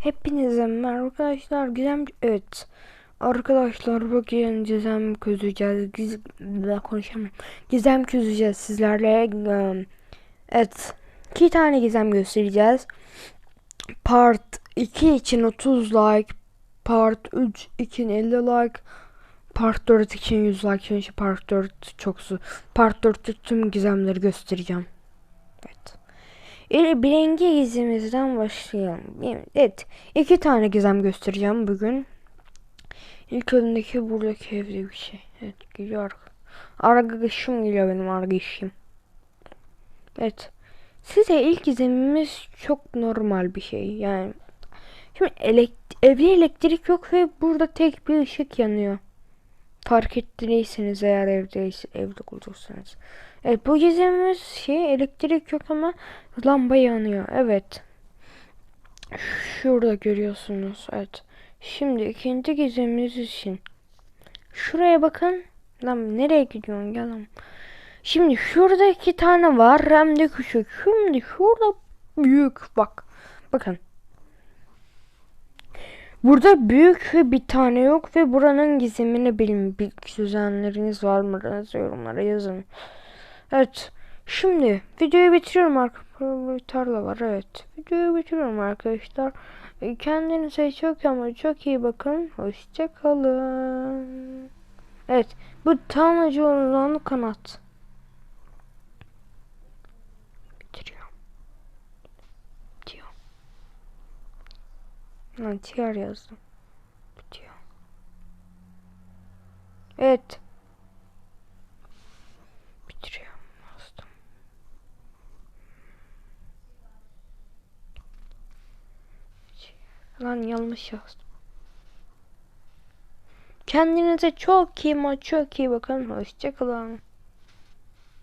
Hepinize merhaba arkadaşlar. Gizem evet. Arkadaşlar bugün gizem çözeceğiz. Giz konuşamıyorum. Gizem çözeceğiz sizlerle. Evet. iki tane gizem göstereceğiz. Part 2 için 30 like. Part 3 için 50 like. Part 4 için 100 like. Çünkü part 4 çok su. Part 4'te tüm gizemleri göstereceğim. Evet. Birinci gizemizden başlayalım. Evet. iki tane gizem göstereceğim bugün. İlk önündeki buradaki evde bir şey. Evet geliyor. Arkadaşım geliyor benim arkadaşım. Evet. Size ilk gizemimiz çok normal bir şey. Yani şimdi elekt evde elektrik yok ve burada tek bir ışık yanıyor. Fark ettiyseniz eğer evdeyiz, evde olursanız. Evet bu gizemimiz şey elektrik yok ama lamba yanıyor. Evet. Şurada görüyorsunuz. Evet. Şimdi ikinci gizemimiz için. Şuraya bakın. Lan nereye gidiyorsun gel. Şimdi şurada iki tane var hem de küçük. Şimdi şurada büyük bak. Bakın. Burada büyük bir tane yok ve buranın gizemini bilin. Bir düzenleriniz var mı? Yorumlara yazın. Evet. Şimdi videoyu bitiriyorum arkadaşlar. Tarla var evet. Videoyu bitiriyorum arkadaşlar. E, Kendinize çok ama çok iyi bakın. Hoşçakalın. Evet. Bu tanrıcı olan kanat. Bitiriyorum. Bitiyor. Lan TR yazdım. Bitiyor. Evet. Bitiriyorum. Lan yanlış yazdım. Kendinize çok iyi ama çok iyi bakın. Hoşçakalın.